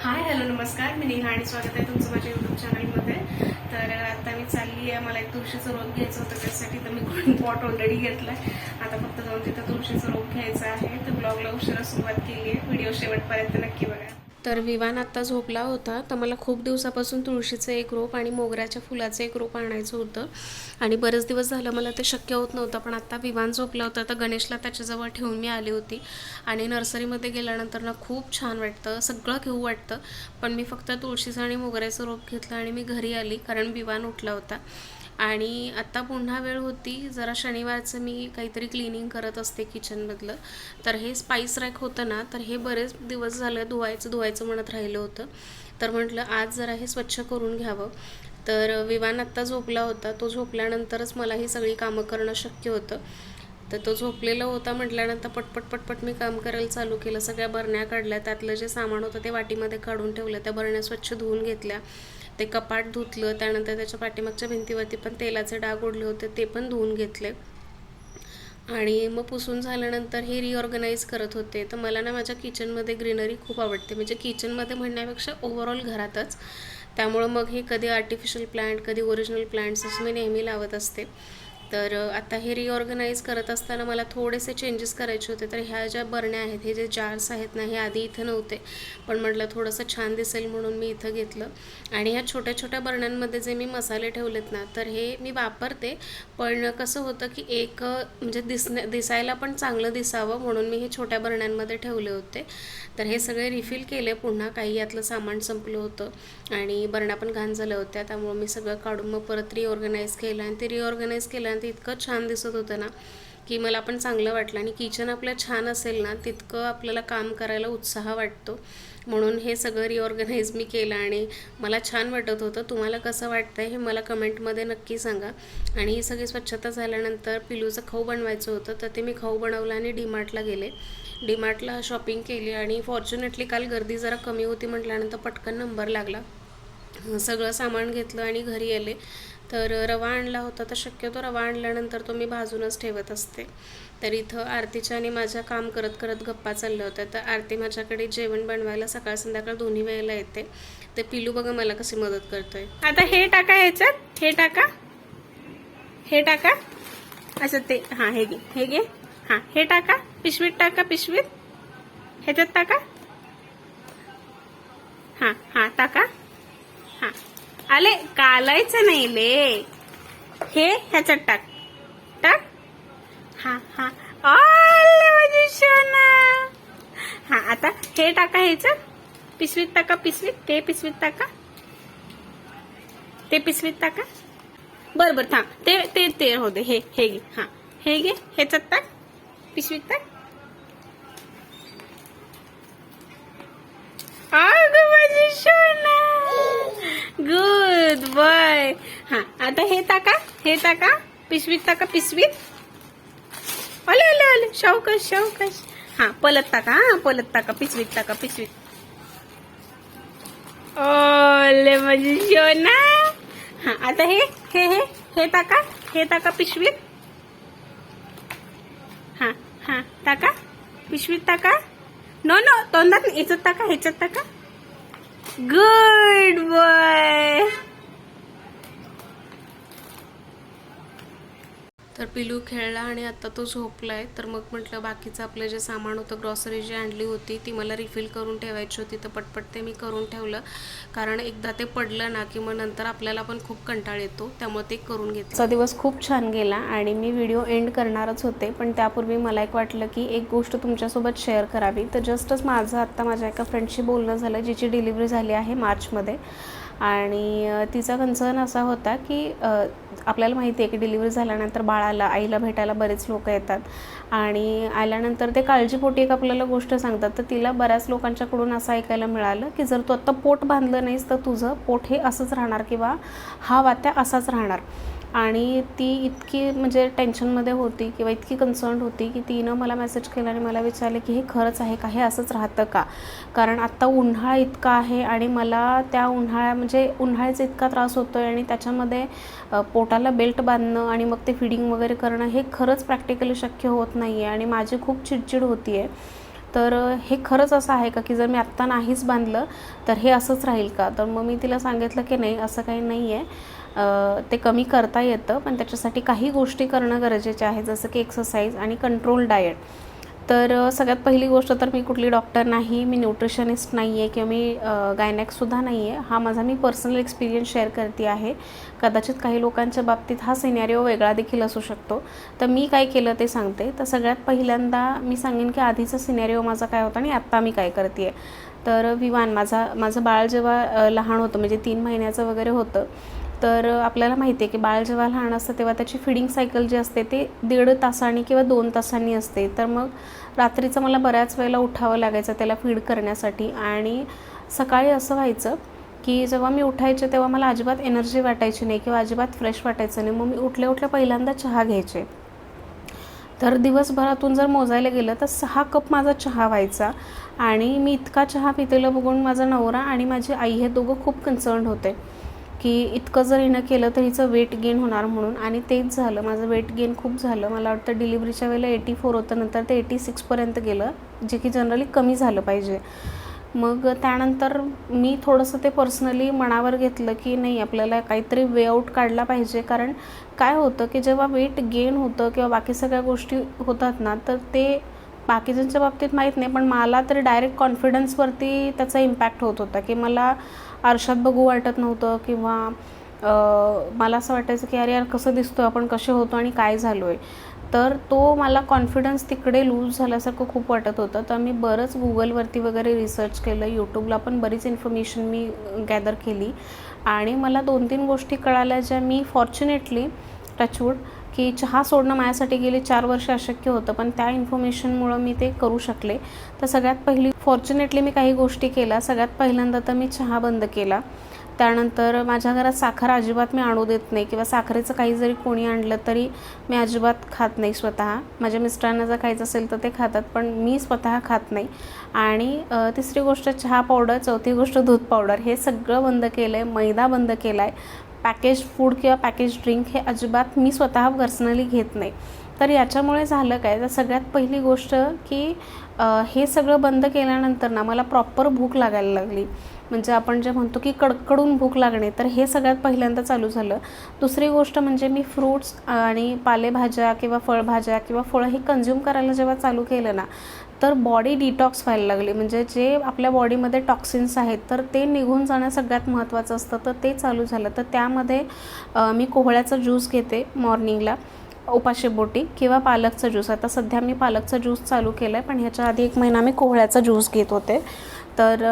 Hi hello नमस्कार. मी नेहा आणि स्वागत आहे तुमचं माझ्या युट्यूब चॅनलमध्ये तर आता मी चालली आहे. मला एक तुळशीचं रोप घ्यायचं होतं त्यासाठी तर मी पॉट ऑलरेडी घेतलाय. आता फक्त जाऊन तिथं तुळशीचं रोप घ्यायचं आहे. तर ब्लॉगला उशिरा सुरुवात केली आहे. व्हिडिओ शेवटपर्यंत नक्की बघा. तर विवान आत्ता झोपला होता तर मला खूप दिवसापासून तुळशीचं एक रोप आणि मोगऱ्याच्या फुलाचं एक रोप आणायचं होतं. आणि बरेच दिवस झालं मला ते शक्य होत नव्हतं पण आत्ता विवान झोपला होता तर गणेशला त्याच्याजवळ ठेवून मी आली होती. आणि नर्सरीमध्ये गेल्यानंतर ना खूप छान वाटतं सगळं घेऊ वाटतं पण मी फक्त तुळशीचं आणि मोगऱ्याचं रोप घेतलं आणि मी घरी आली कारण विवान उठला होता. आणि आत्ता पुन्हा वेळ होती. जरा शनिवारचं मी काहीतरी क्लिनिंग करत असते किचनमधलं तर हे स्पाईस रॅक होतं ना तर हे बरेच दिवस झालं धुवायचं धुवायचं म्हणत राहिलं होतं. तर म्हटलं आज जरा हे स्वच्छ करून घ्यावं. तर विवान आत्ता झोपला होता. तो झोपल्यानंतरच मला ही सगळी कामं करणं शक्य होतं. तर तो झोपलेला होता म्हटल्यानंतर पटपट पटपट मी काम करायला चालू केलं. सगळ्या बरण्या काढल्या. त्यातलं जे सामान होतं ते वाटीमध्ये काढून ठेवलं. त्या बरण्या स्वच्छ धुवून घेतल्या. ते कपाट धुतलं. त्यानंतर त्याच्या पाठीमागच्या भिंतीवरती पण तेलाचे डाग उडले होते. ते पण धुवून घेतले. आणि मग पुसून झाल्यानंतर हे रिऑर्गनाईज करत होते. तर मला ना माझ्या किचनमध्ये ग्रीनरी खूप आवडते. म्हणजे किचनमध्ये म्हणण्यापेक्षा ओव्हरऑल घरातच. त्यामुळं मग हे कधी आर्टिफिशियल प्लांट कधी ओरिजिनल प्लांट्स असं मी नेहमी लावत असते. तर आता हे रिऑर्गनाईज करत असताना मला थोडेसे चेंजेस करायचे होते. तर ह्या ज्या बरण्या आहेत हे जे जार्स आहेत ना हे आधी इथं नव्हते. पण म्हटलं थोडंसं छान दिसेल म्हणून मी इथं घेतलं. आणि ह्या छोट्या छोट्या बरण्यांमध्ये जे मी मसाले ठेवलेत ना तर हे मी वापरते. पण कसं होतं की एक म्हणजे दिसण्या दिसायला पण चांगलं दिसावं म्हणून मी हे छोट्या बरण्यांमध्ये ठेवले होते. तर हे सगळे रिफिल केले. पुन्हा काही यातलं सामान संपलं होतं. आणि बरण्या पण घाण झाल्या होत्या. त्यामुळं मी सगळं काढून मग परत रिऑर्गनाईज केलं. आणि ते रिऑर्गनाईज केल्यानंतर इतकं छान दिसत होतं ना की मला पण चांगलं वाटलं. आणि किचन आपलं छान असेल ना तितकं आपल्याला काम करायला उत्साह वाटतो. म्हणून हे सगळं रिऑर्गनाईज मी केलं आणि मला छान वाटत होतं. तुम्हाला कसं वाटतं हे मला कमेंटमध्ये नक्की सांगा. आणि ही सगळी स्वच्छता झाल्यानंतर पिलूचं खाऊ बनवायचं होतं तर ते मी खाऊ बनवलं आणि डीमार्टला गेले. डीमार्टला शॉपिंग केली आणि फॉर्च्युनेटली काल गर्दी जरा कमी होती म्हटल्यानंतर पटकन नंबर लागला. सगळं सामान घेतलं आणि घरी आले. तर रवा आणला होता तर शक्यतो रवा आणल्यानंतर तो मी भाजूनच ठेवत असते. तर इथं आरतीच्या आणि माझ्या काम करत करत गप्पा चालल्या होत्या. तर आरती माझ्याकडे जेवण बनवायला सकाळ संध्याकाळ दोन्ही वेळेला येते. ते पिलू बघा मला कशी मदत करतोय. आता हे टाका ह्याच्यात. हे टाका. हे टाका. असं ते हां हे घे. हे घे. हां हे टाका. पिशवीत टाका पिशवीत. ह्याच्यात टाका. हां हां टाका. हां. आले कालायचं नाही ले. हे ह्याच्यात टाक. टाक. हा हा. माझी सोना हा आता हे टाका ह्याचं. पिशवीत टाका पिशवीत. ते पिशवीत टाका. ते पिशवीत टाका. बर बर थांब. ते ते ते हो दे. हे हे घे. हा. हे घे ह्याच्यात टाक. पिशवीत टाक. अगं माझी सोना गुड बाय हा आता हे टाका हे टाका. पिशवीत टाका पिशवीत. अले अले अले शौकश शौकश हा पलत टाका हा पलत टाका. पिशवीत टाका पिशवीत. ओले म्हणजे शोना हा आता हे हे हे हे टाका हे टाका पिशवीत. हा हा टाका. पिशवीत टाका. नो नो तोंडात नाही, याच्यात टाका ह्याच्यात टाका. गुड बॉय तर पिलू खेळला आणि आता तो झोपला आहे तर मग म्हटलं बाकीचं आपलं जे सामान होतं ग्रॉसरी जी आणली होती ती मला रिफिल करून ठेवायची होती. तर पटपट ते मी करून ठेवलं. कारण एकदा ते पडलं ना की मग नंतर आपल्याला पण खूप कंटाळ येतो. त्यामुळे ते करून घेतलं. दिवस खूप छान गेला आणि मी व्हिडिओ एंड करणारच होते. पण त्यापूर्वी मला एक वाटलं की एक गोष्ट तुमच्यासोबत शेअर करावी. तर जस्टच माझं आत्ता माझ्या एका फ्रेंडशी बोलणं झालं जिची डिलिव्हरी झाली आहे मार्चमध्ये. आणि तिचा कन्सर्न असा होता की आपल्याला माहिती आहे की डिलिव्हरी झाल्यानंतर बाळाला आईला भेटायला बरेच लोक येतात. आणि आल्यानंतर ते काळजीपोटी एक आपल्याला गोष्ट सांगतात. तर तिला बऱ्याच लोकांच्याकडून असं ऐकायला मिळालं की जर तू आत्ता पोट बांधलं नाहीस तर तुझं पोट हे असंच राहणार किंवा हा वात्या असाच राहणार. आणि ती इतकी म्हणजे टेन्शनमध्ये होती किंवा इतकी कन्सर्न होती की तिनं मला मेसेज केला आणि मला विचारले की हे खरंच आहे का? हे असंच राहतं का? कारण आत्ता उन्हाळा इतका आहे आणि मला त्या उन्हाळ्या म्हणजे उन्हाळ्याचा इतका त्रास होतो आहे आणि त्याच्यामध्ये पोटाला बेल्ट बांधणं आणि मग ते फिडिंग वगैरे करणं हे खरंच प्रॅक्टिकली शक्य होत नाही आहे आणि माझी खूप चिडचिड होती आहे तर हे खरंच असं आहे का की जर मी आत्ता नाहीच बांधलं तर हे असंच राहील का? तर मग मी तिला सांगितलं की नाही असं काही नाही आहे ते कमी करता येतं पण त्याच्यासाठी काही गोष्टी करणं गरजेचे आहे जसं की एक्सरसाइज आणि कंट्रोल डाएट तर सगळ्यात पहिली गोष्ट तर मी कुठली डॉक्टर नाही मी न्यूट्रिशनिस्ट नाही आहे किंवा मी गायनॅकसुद्धा नाही आहे हा माझा मी पर्सनल एक्सपिरियन्स शेअर करते आहे. कदाचित काही लोकांच्या बाबतीत हा सिनॅरिओ वेगळा देखील असू शकतो. तर मी काय केलं ते सांगते. तर सगळ्यात पहिल्यांदा मी सांगेन की आधीचा सिनॅरिओ माझा काय होता आणि आत्ता मी काय करते आहे तर विवान माझा माझं बाळ जेव्हा लहान होतं म्हणजे तीन महिन्याचं वगैरे होतं तर आपल्याला माहिती आहे की बाळ जेव्हा लहान असतं तेव्हा त्याची फिडिंग सायकल जी असते ते दीड तासांनी किंवा दोन तासांनी असते. तर मग रात्रीचं मला बऱ्याच वेळेला उठावं लागायचं त्याला फीड करण्यासाठी. आणि सकाळी असं व्हायचं की जेव्हा मी उठायचे तेव्हा मला अजिबात एनर्जी वाटायची नाही किंवा अजिबात फ्रेश वाटायचं नाही. मग मी उठल्या उठल्या पहिल्यांदा चहा घ्यायचे. तर दिवसभरातून जर मोजायला गेलं तर सहा कप माझा चहा व्हायचा. आणि मी इतका चहा पितेला बघून माझा नवरा आणि माझी आई हे दोघं खूप कन्सर्न होते. की इतकं जर हिनं केलं तर हिचं वेट गेन होणार म्हणून. आणि तेच झालं माझं वेट गेन खूप झालं. मला वाटतं डिलिव्हरीच्या वेळेला एटी फोर होतं नंतर ते एटी सिक्सपर्यंत गेलं जे की जनरली कमी झालं पाहिजे. मग त्यानंतर मी थोडंसं ते पर्सनली मनावर घेतलं की नाही आपल्याला काहीतरी वे आऊट काढला पाहिजे. कारण काय होतं की जेव्हा वेट गेन होतं किंवा बाकी सगळ्या गोष्टी होतात ना तर ते बाकीच्यांच्या बाबतीत माहीत नाही. पण मला तरी डायरेक्ट कॉन्फिडन्सवरती त्याचा इम्पॅक्ट होत होता की मला आरशात बघू वाटत नव्हतं किंवा मला असं वाटायचं की अरे यार कसं दिसतो आपण कसे होतो आणि काय झालो आहे तर तो मला कॉन्फिडन्स तिकडे लूज झाल्यासारखं खूप वाटत होतं. तर मी बरंच गुगलवरती वगैरे रिसर्च केलं. यूट्यूबला पण बरीच इन्फॉर्मेशन मी गॅदर केली. आणि मला दोन तीन गोष्टी कळाल्या ज्या मी फॉर्च्युनेटली टचवूड की चहा सोडणं माझ्यासाठी गेले चार वर्ष अशक्य होतं पण त्या इन्फॉर्मेशनमुळं मी ते करू शकले. तर सगळ्यात पहिली फॉर्च्युनेटली मी काही गोष्टी केल्या. सगळ्यात पहिल्यांदा तर मी चहा बंद केला. त्यानंतर माझ्या घरात साखर अजिबात मी आणू देत नाही किंवा साखरेचं काही जरी कोणी आणलं तरी मी अजिबात खात नाही स्वतः. माझ्या मिस्टरांना जर खायचं असेल तर ते खातात पण मी स्वतः खात नाही. आणि तिसरी गोष्ट चहा पावडर चौथी गोष्ट दूध पावडर. हे सगळं बंद केलं आहे मैदा बंद केला आहे पॅकेज फूड किंवा पॅकेज ड्रिंक हे अजिबात मी स्वतः पर्सनली घेत नाही. तर याच्यामुळे झालं काय? तर सगळ्यात पहिली गोष्ट की हे सगळं बंद केल्यानंतर ना मला प्रॉपर भूक लागायला लागली. म्हणजे आपण जे म्हणतो की कडकडून भूक लागणे तर हे सगळ्यात पहिल्यांदा चालू झालं. दुसरी गोष्ट म्हणजे मी फ्रूट्स आणि पालेभाज्या किंवा फळभाज्या किंवा फळं हे कन्झ्युम करायला जेव्हा चालू केलं ना तर बॉडी डिटॉक्स व्हायला लागली. म्हणजे जे आपल्या बॉडीमध्ये टॉक्सिन्स आहेत तर ते निघून जाणं सगळ्यात महत्त्वाचं असतं. तर ते चालू झालं. तर त्यामध्ये मी कोहळ्याचा ज्यूस घेते मॉर्निंगला बोटी किंवा पालकचा ज्यूस आता सध्या मी पालकचा ज्यूस चालू केला आहे पण ह्याच्या आधी एक महिना मी कोहळ्याचा ज्यूस घेत होते. तर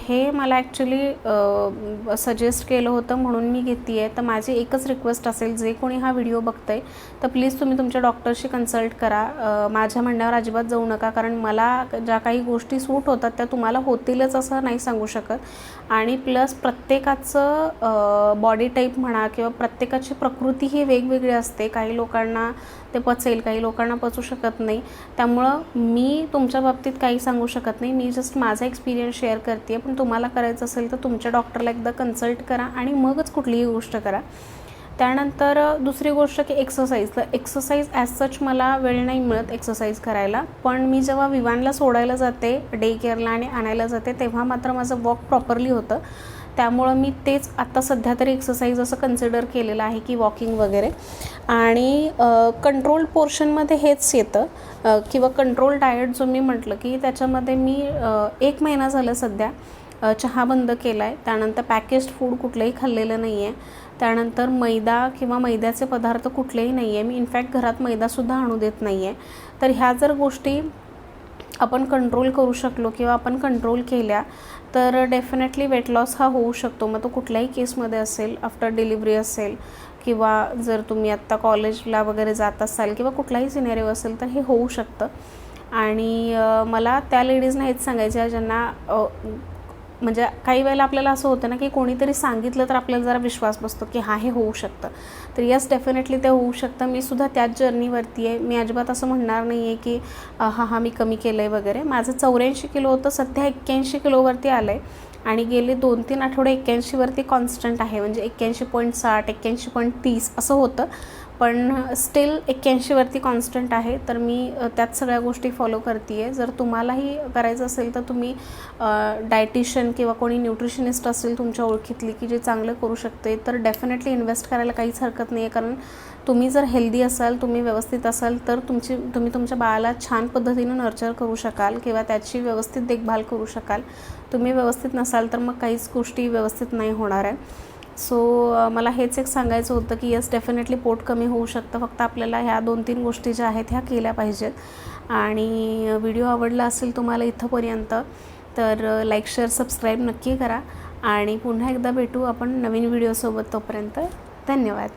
हे मला ॲक्च्युली सजेस्ट केलं होतं म्हणून मी घेते आहे तर माझी एकच रिक्वेस्ट असेल जे कोणी हा व्हिडिओ बघतंय तर प्लीज तुम्ही तुमच्या डॉक्टरशी कन्सल्ट करा. माझ्या म्हणण्यावर अजिबात जाऊ नका कारण मला ज्या काही गोष्टी सूट होतात त्या तुम्हाला होतीलच असं नाही सांगू शकत. आणि प्लस प्रत्येकाचं बॉडी टाईप म्हणा किंवा प्रत्येकाची प्रकृती ही वेगवेगळी असते. काही लोकांना ते पचेल काही लोकांना पचू शकत नाही. त्यामुळं मी तुमच्या बाबतीत काही सांगू शकत नाही. मी जस्ट माझा एक्सपिरियन्स शेअर करते पण तुम्हाला करायचं असेल तर तुमच्या डॉक्टरला एकदा कन्सल्ट करा आणि मगच कुठलीही गोष्ट करा. त्यानंतर दुसरी गोष्ट की एक्सरसाइज तर एक्सरसाइज ॲज सच मला वेळ नाही मिळत एक्सरसाइज करायला. पण मी जेव्हा विवानला सोडायला जाते डे केअरला आणि आणायला जाते तेव्हा मात्र माझं वॉक प्रॉपरली होतं. त्यामुळं मी तेच आत्ता सध्या तरी एक्सरसाइज असं कन्सिडर केलेलं आहे की वॉकिंग वगैरे. आणि कंट्रोल पोर्शनमध्ये हेच येतं. किंवा कंट्रोल डाएट जो मी म्हटलं की त्याच्यामध्ये मी एक महिना झालं सध्या चहा बंद केला आहे त्यानंतर पॅकेज्ड फूड कुठलंही खाल्लेलं नाही आहे त्यानंतर मैदा किंवा मैद्याचे पदार्थ कुठलेही नाही आहे मी इनफॅक्ट घरात मैदासुद्धा आणू देत नाही आहे तर ह्या जर गोष्टी आपण कंट्रोल करू शकलो किंवा आपण कंट्रोल केल्या तर डेफिनेटली वेट लॉस हा होऊ शकतो. मग तो कुठल्याही केसमध्ये असेल आफ्टर डिलिव्हरी असेल किंवा जर तुम्ही आत्ता कॉलेजला वगैरे जात असाल किंवा कुठलाही सिनेरिओ असेल तर हे होऊ शकतं. आणि मला त्या लेडीजना हेच सांगायच्या ज्यांना म्हणजे काही वेळेला आपल्याला असं होतं ना की कोणीतरी सांगितलं तर आपल्याला जरा विश्वास बसतो की हा हे होऊ शकतं. तर यस डेफिनेटली ते होऊ शकतं. मी सुद्धा त्याच जर्नीवरती आहे. मी अजिबात असं म्हणणार नाही आहे की हा हा मी कमी केलं आहे वगैरे. माझं चौऱ्याऐंशी किलो होतं सध्या एक्क्याऐंशी किलोवरती आलं आहे आणि गेले दोन तीन आठवडे एक्क्याऐंशीवरती कॉन्स्टंट आहे. म्हणजे एक्क्याऐंशी पॉईंट साठ एक्क्याऐंशी पॉईंट तीस असं होतं. पण स्टील एक्क्याऐंशीवरती कॉन्स्टंट आहे तर मी त्यात सगळ्या गोष्टी फॉलो करते आहे जर तुम्हालाही करायचं असेल तर तुम्ही डायटिशियन किंवा कोणी न्यूट्रिशनिस्ट असेल तुमच्या ओळखीतली की जे चांगलं करू शकते तर डेफिनेटली इन्व्हेस्ट करायला काहीच हरकत नाही आहे कारण तुम्ही जर हेल्दी असाल तुम्ही व्यवस्थित असाल तर तुमची तुम्ही तुमच्या बाळाला छान पद्धतीनं नर्चर करू शकाल किंवा त्याची व्यवस्थित देखभाल करू शकाल. तुम्ही व्यवस्थित नसाल तर मग काहीच गोष्टी व्यवस्थित नाही होणार आहे. सो मला हेच एक सांगायचं होतं की यस डेफिनेटली पोट कमी होऊ शकतं. फक्त आपल्याला ह्या दोन तीन गोष्टी ज्या आहेत ह्या केल्या पाहिजेत. आणि व्हिडिओ आवडला असेल तुम्हाला इथंपर्यंत तर लाईक शेअर सबस्क्राईब नक्की करा. आणि पुन्हा एकदा भेटू आपण नवीन व्हिडिओसोबत तोपर्यंत. धन्यवाद.